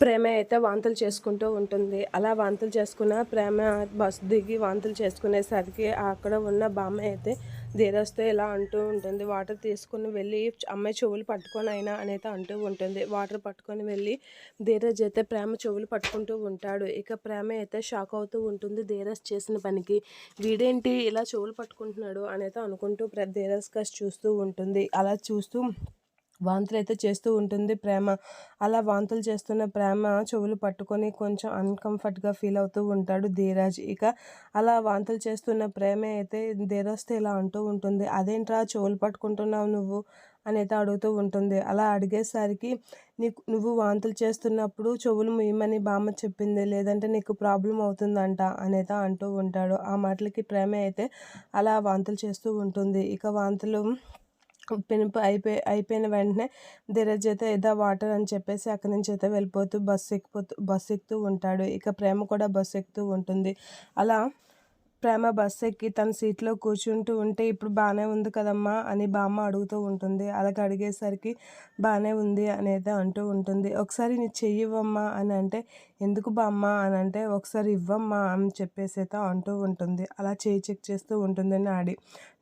ప్రేమ అయితే వాంతులు చేసుకుంటూ ఉంటుంది. అలా వాంతులు చేసుకున్న ప్రేమ బస్సు దిగి వాంతులు చేసుకునేసరికి అక్కడ ఉన్న బామ్మ అయితే ధీరస్తే ఇలా అంటూ ఉంటుంది. వాటర్ తీసుకుని వెళ్ళి అమ్మాయి చెవులు పట్టుకొని అయినా అనేది అంటూ ఉంటుంది. వాటర్ పట్టుకొని వెళ్ళి ధీరజ్ అయితే ప్రేమ చెవులు పట్టుకుంటూ ఉంటాడు. ఇక ప్రేమ అయితే షాక్ అవుతూ ఉంటుంది. ధీరజ్ చేసిన పనికి వీడేంటి ఇలా చెవులు పట్టుకుంటున్నాడు అనేది అనుకుంటూ ధీరజ్ కాస్ చూస్తూ ఉంటుంది. అలా చూస్తూ వాంతులు అయితే చేస్తూ ఉంటుంది ప్రేమ. అలా వాంతులు చేస్తున్న ప్రేమ చెవులు పట్టుకొని కొంచెం అన్కంఫర్ట్గా ఫీల్ అవుతూ ఉంటాడు ధీరాజ్. ఇక అలా వాంతులు చేస్తున్న ప్రేమ అయితే ధీరాజ్తో ఇలా అంటూ ఉంటుంది. అదేంట్రా చెవులు పట్టుకుంటున్నావు నువ్వు? అనేది అడుగుతూ ఉంటుంది. అలా అడిగేసరికి నీకు నువ్వు వాంతులు చేస్తున్నప్పుడు చెవులు ముయ్యమని బామ్మ చెప్పింది లేదంటే నీకు ప్రాబ్లం అవుతుందంట అనేది అంటూ ఉంటాడు. ఆ మాటలకి ప్రేమ అయితే అలా వాంతులు చేస్తూ ఉంటుంది. ఇక వాంతులు పిలుపు అయిపోయి అయిపోయిన వెంటనే ధీరజ్ అయితే ఏదో వాటర్ అని చెప్పేసి అక్కడి నుంచి అయితే వెళ్ళిపోతూ బస్సు ఎక్కిపోతూ బస్సు ఎక్కుతూ ఉంటాడు. ఇక ప్రేమ కూడా బస్సు ఎక్కుతూ ఉంటుంది. అలా ప్రేమ బస్సు ఎక్కి తన సీట్లో కూర్చుంటూ ఉంటే ఇప్పుడు బాగానే ఉంది కదమ్మా అని బామ్మ అడుగుతూ ఉంటుంది. అలాగ అడిగేసరికి బాగానే ఉంది అనేది అంటూ ఉంటుంది. ఒకసారి నీ చెయ్యి ఇవ్వమ్మా అని అంటే ఎందుకు బామ్మ అని అంటే ఒకసారి ఇవ్వమ్మా అని చెప్పేసి అయితే అంటూ ఉంటుంది. అలా చేయి చెక్ చేస్తూ ఉంటుంది నాడి.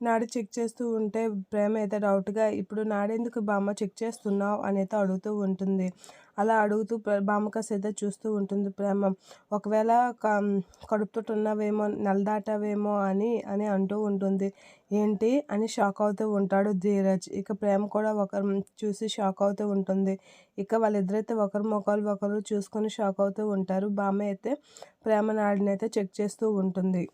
నాడి చెక్ చేస్తూ ఉంటే ప్రేమ అయితే డౌట్గా ఇప్పుడు నాడెందుకు బామ్మ చెక్ చేస్తున్నావు అనేది అడుగుతూ ఉంటుంది. అలా అడుగుతూ బామక సిద్ధ చూస్తూ ఉంటుంది ప్రేమ. ఒకవేళ కడుపుతో ఉన్నవేమో నలదాటావేమో అని అని అంటూ ఉంటుంది. ఏంటి? అని షాక్ అవుతూ ఉంటాడు ధీరజ్. ఇక ప్రేమ కూడా ఒకరు చూసి షాక్ అవుతూ ఉంటుంది. ఇక వాళ్ళిద్దరైతే ఒకరు ముఖాలు ఒకరు చూసుకొని షాక్ అవుతూ ఉంటారు. బామ్మ అయితే ప్రేమ నాడినైతే చెక్ చేస్తూ ఉంటుంది.